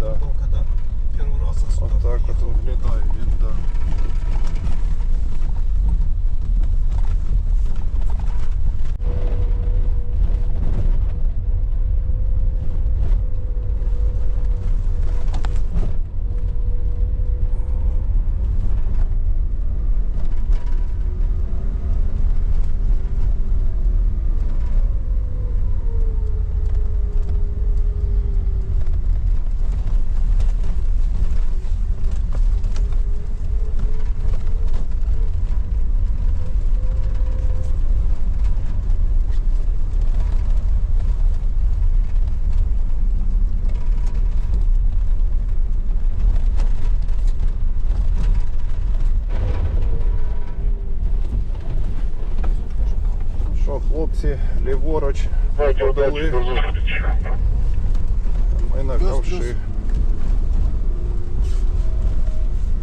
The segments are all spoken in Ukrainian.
Да. Потом, когда первый раз я сюда Вот так приехал, хлопці, ліворуч подали. Ми на ковши.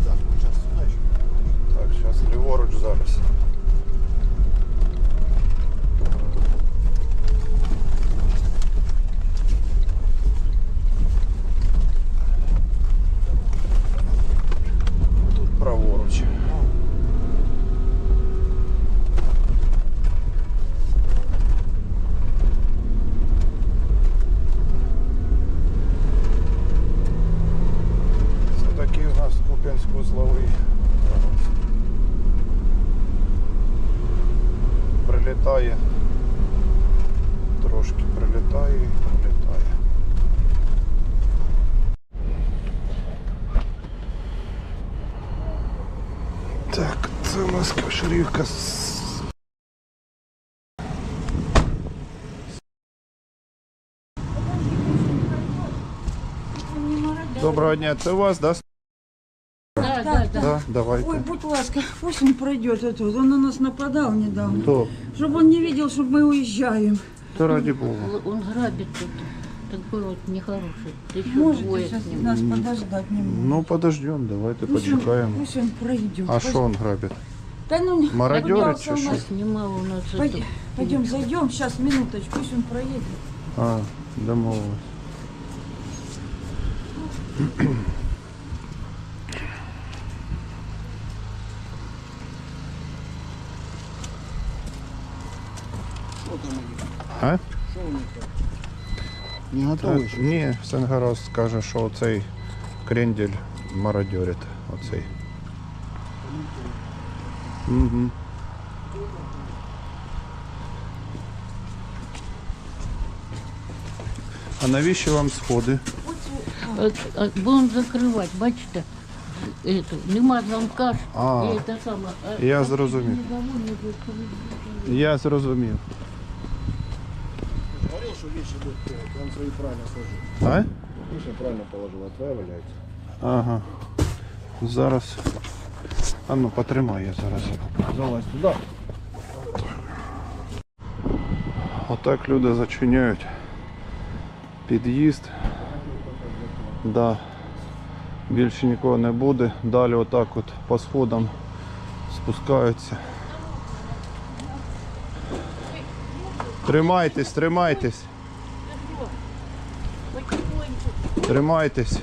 Так, сейчас сюда еще. Так, зараз ліворуч зараз. це у нас кошерівка з Доброго дня, це у вас, да? Да, да, да. Да, давайте. Ой, будь ласка, пусть он пройдет этот. Он на нас нападал недавно. То, Чтобы он не видел, чтобы мы уезжаем. то раді Бога. Он грабит тут. Такой вот нехороший. Да еще Можете двое сейчас с ним. нас подождать немного. Ну, подождем, давайте Пусть он, почекаємо. пусть он пройдет. А що він грабить? Да ну, Мародеры поднялся у нас у нас. Пойдем, это- пойдем, зайдем, сейчас, минуточку, пусть он проедет. А, домовилась. А? Не а, готовий? ще? Ні, Сенгароз каже, що оцей крендель мародьорить. Оцей. Угу. А навіщо вам сходи? Э, э, Будем закрывать, бачите? Эту, нема замка. ж, А. и это самое, а- Я а зрозумів. никого не будет. Я зрозумів. Говорил, что вещи будут делать, он свои правильно сложил. А? Вещи правильно положил, а твоя валяется. Ага. Зараз. А ну потримай я зараз. Залазь туда. Отак люди зачиняють під'їзд. Да. Більше нікого не буде. Далі отак от по сходам спускаються. Тримайтесь, тримайтесь. Тримайтесь.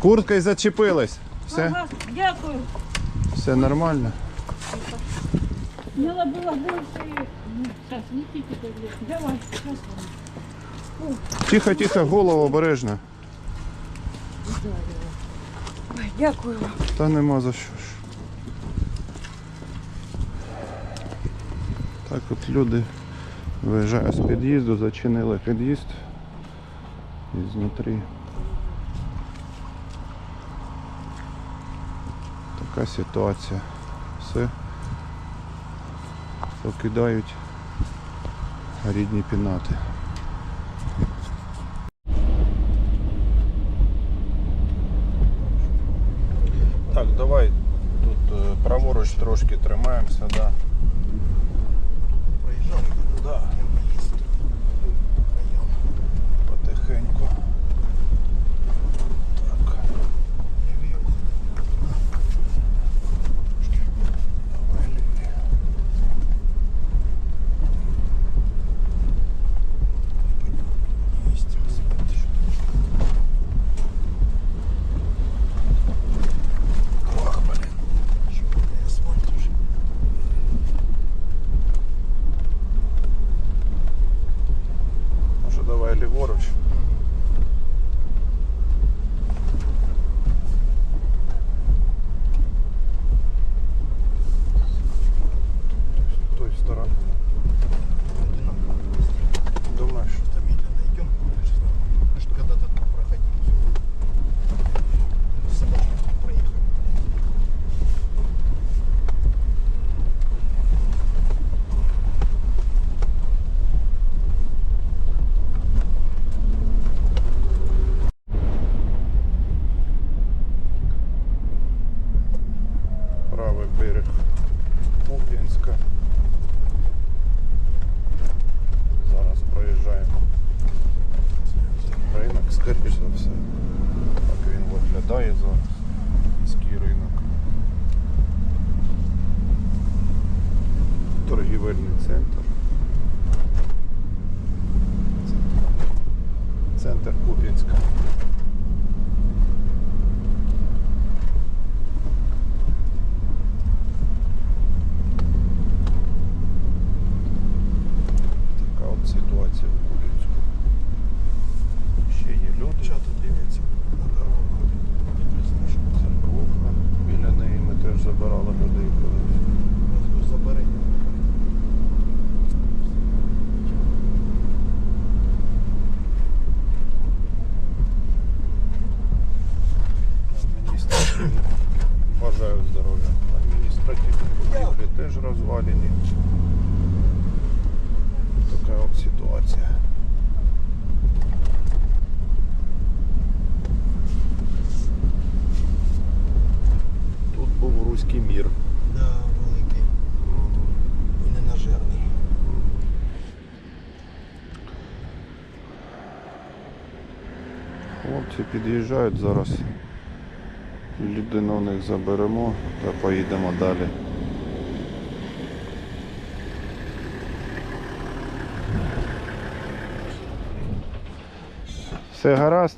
Курткою зачепилась. Все, Ага, дякую. все нормально. Несите таблетки. Давай, сейчас. Тихо, тихо, голову обережно. Ой, дякую вам. Та нема за що ж. Так от люди виїжджають з під'їзду, зачинили під'їзд і знутрі. Така ситуація. Все покидають рідні пінати. Так, давай тут е, праворуч трошки тримаємося, да. Проезжал. Да. Потихеньку. Так. Давай ліві. Есть. Ліворуч. Хлопці під'їжджають зараз. Людину у них заберемо та поїдемо далі. Все гаразд?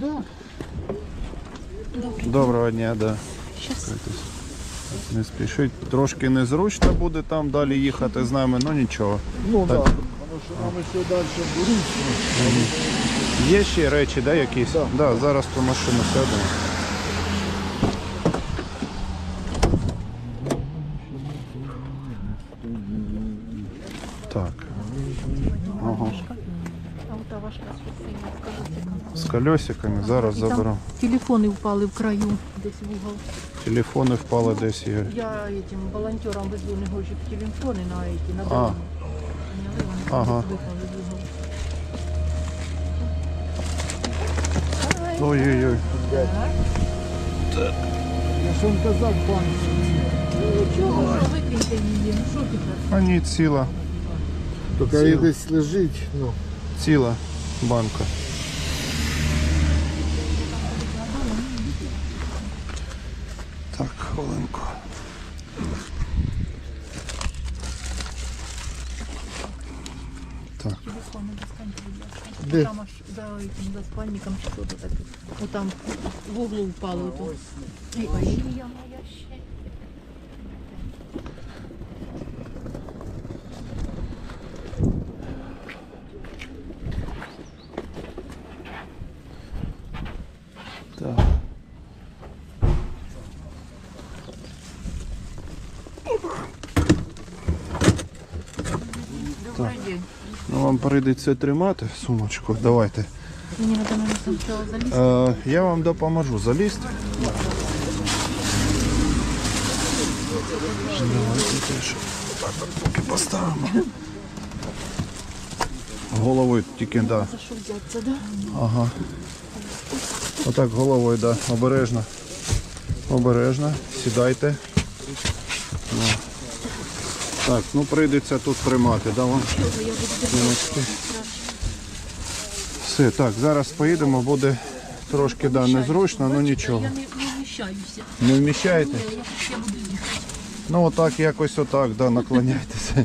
Да. Доброго дня, да. Не спішіть. Трошки незручно буде там далі їхати з нами, ну нічого. Ну Так. да. Что нам еще дальше грустно. Є ще речі, да, якісь? Да. Да, зараз по машину сядемо. Так. Ага. З колесиками зараз І там заберу. Телефони впали в краю, десь в угол. Телефони впали десь. Є. Я этим волонтерам везу негожі телефони на эти, на А. дорогу. Поняли, вони Ага. десь випали в угол. Ой-ой-ой. Я ж он казак банк. Ну нічого, що викиньте її, ну що ти зараз? А ні, ціла. Только Сил. і десь лежить, ну. Ціла банка. Так, хвилинку. Так, Телефони достаньте, будь ласка. Де? Там аж за, этим, за спальником чи що то таке. Отам в углу впали. Ото. Ой, ой. так. Вам прийдеться тримати сумочку. Давайте. Е, я вам допоможу залізти. Давайте теж так от поки поставимо. Головою тільки, да? Ага. Отак головою, да. Обережно. Обережно. Сідайте. Ну. Так, ну прийдеться тут тримати, да, вам? Все, так, зараз поїдемо, буде трошки да, незручно, ну нічого. Я не, не вміщаюся. Не вміщаєте? Я, я буду їхати. Ну отак, якось отак, да, наклоняйтеся.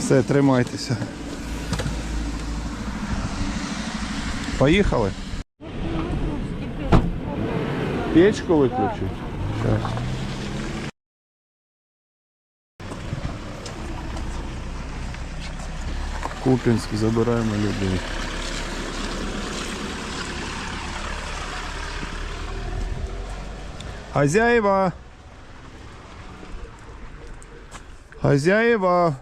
Все, тримайтеся. Поїхали? Печку виключить? Зараз. Куп'янськ, забираємо людей. Хозяева! Хозяева!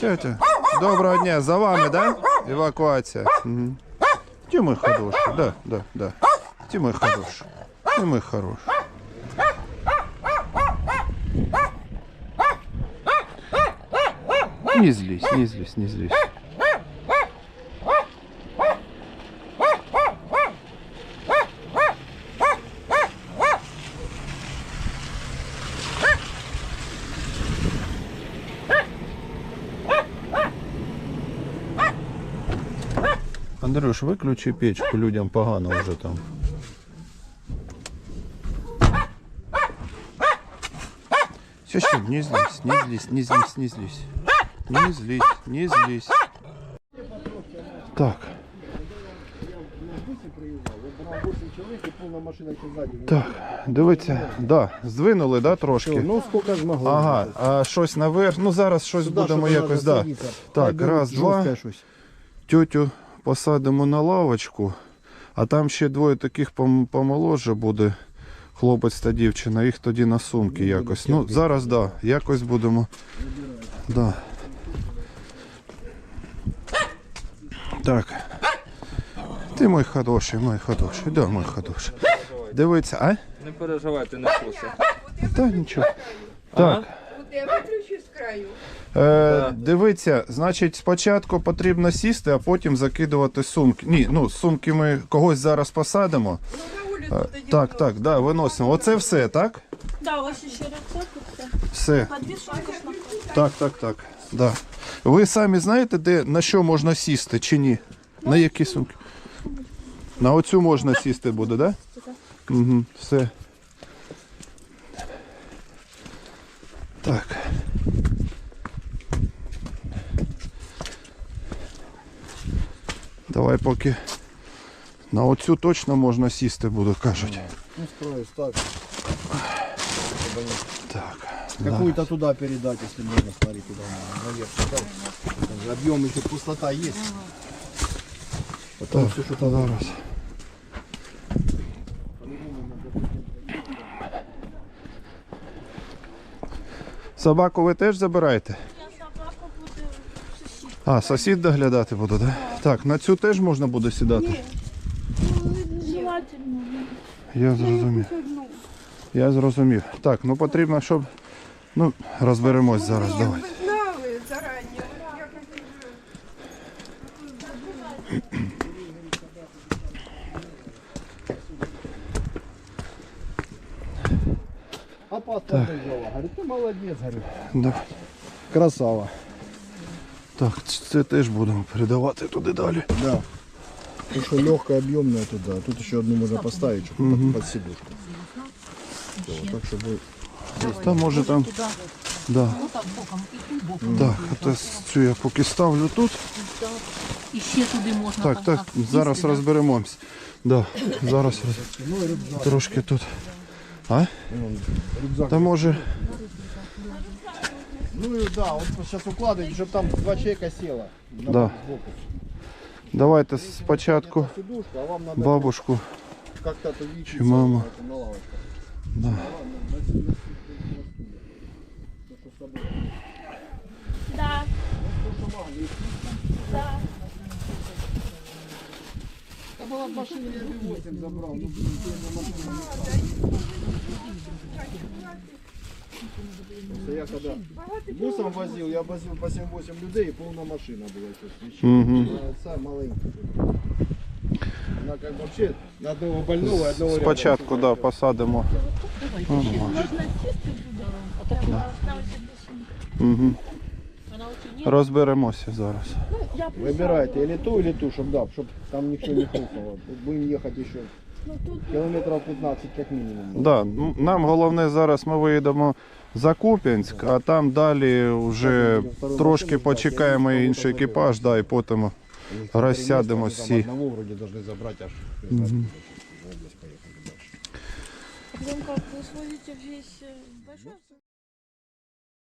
Тетя, доброго дня, за вами, да? Евакуація. Угу. Ти мой хороший, да, да, да. Ти мой хороший. Ти мой хороший. Не злись, не злись, не злись. Андрюш, виключи печку, людям погано вже там. Все, все, не злись, не злись, не злись, не злись. Не злись, не злись. Так. Так, дивіться, да, здвинули, да, трошки. Ну, сколько ж могло. Ага, а щось наверх. Ну зараз щось будемо якось, да. Так, раз, два. Тютю посадимо на лавочку, а там ще двоє таких пом- помоложе буде. Хлопець та дівчина, їх тоді на сумки якось. Ну, зараз да, якось будемо. Да. Так. Ти мой хороший, мой хороший, да, мой хороший. Дивиться, а? Не переживайте, не вкуся. Та нічого. Так. Е, дивіться, значить, спочатку потрібно сісти, а потім закидувати сумки. Ні, ну сумки ми когось зараз посадимо. Ну, так, так, да, виносимо. Оце все, так? Да, ось ще рюкзак і все. Все. А дві. Так, так, так. Да. Ви самі знаєте, де на що можна сісти чи ні? На які сумки? На оцю можна сісти буде, так? Да? Угу, все. Так. Давай поки на оцю точно можна сісти буде, кажуть. Ну, строю, так. Так. Какую-то туда передать, если можно, смотри, туда наверх. Объем еще пустота есть. Потом Так, все, что там зараз. Собаку ви теж забираєте? Буду. А, сусід доглядати буде, так? Так, на цю теж можна буде сідати? Желательно. Я зрозумів. Ну, Я зрозумів. Так, ну потрібно, щоб. Ну, розберемось зараз, Ні, давайте. кажу, А паспорт взяла. Говорит, ты молодец. Да. Красава. Так, це теж будемо передавати туди далі. Да. Потому что легкая, объемная туда. Тут еще одну можно поставить, чтобы под, под сидушку. Вот, так, чтобы Та може там. Да. Так, а то цю я поки ставлю тут. І ще туди можна Так, так, поставити. зараз розберемось. Да, зараз роз... трошки тут. А? вон, рюкзак. Та може. Ну и да, вот сейчас укладывать, чтобы там два человека село. На Да. сбоку. Давайте спочатку Сидушка, а вам надо бабушку. как-то отвлечь Чи мама. на лавочку. Да. Да. Да. Просто я когда бусом возил, я возил по 7-8 людей и полная машина была сейчас. Мгм. Отца маленький. Она как вообще на одного больного и одного рядом. Спочатку да, посадимо. Ага. Можна сісти туди, а так вона ось сюди. Угу. Вона ось ні. Розберемося зараз. Ну, я Выбирайте или ту, или ту, чтобы да, чтобы там ничего не хрустнуло. Будем ехать еще Ну тут километров 15 как минимум. Да, ну, нам головне зараз ми виїдемо за Куп'янськ, а там далі вже трошки почекаємо інший екіпаж, да, і потім У них розсядемо там всі. Одного вроде должны забрать аж. в область поехали дальше. Потом как вы сводите весь э, большой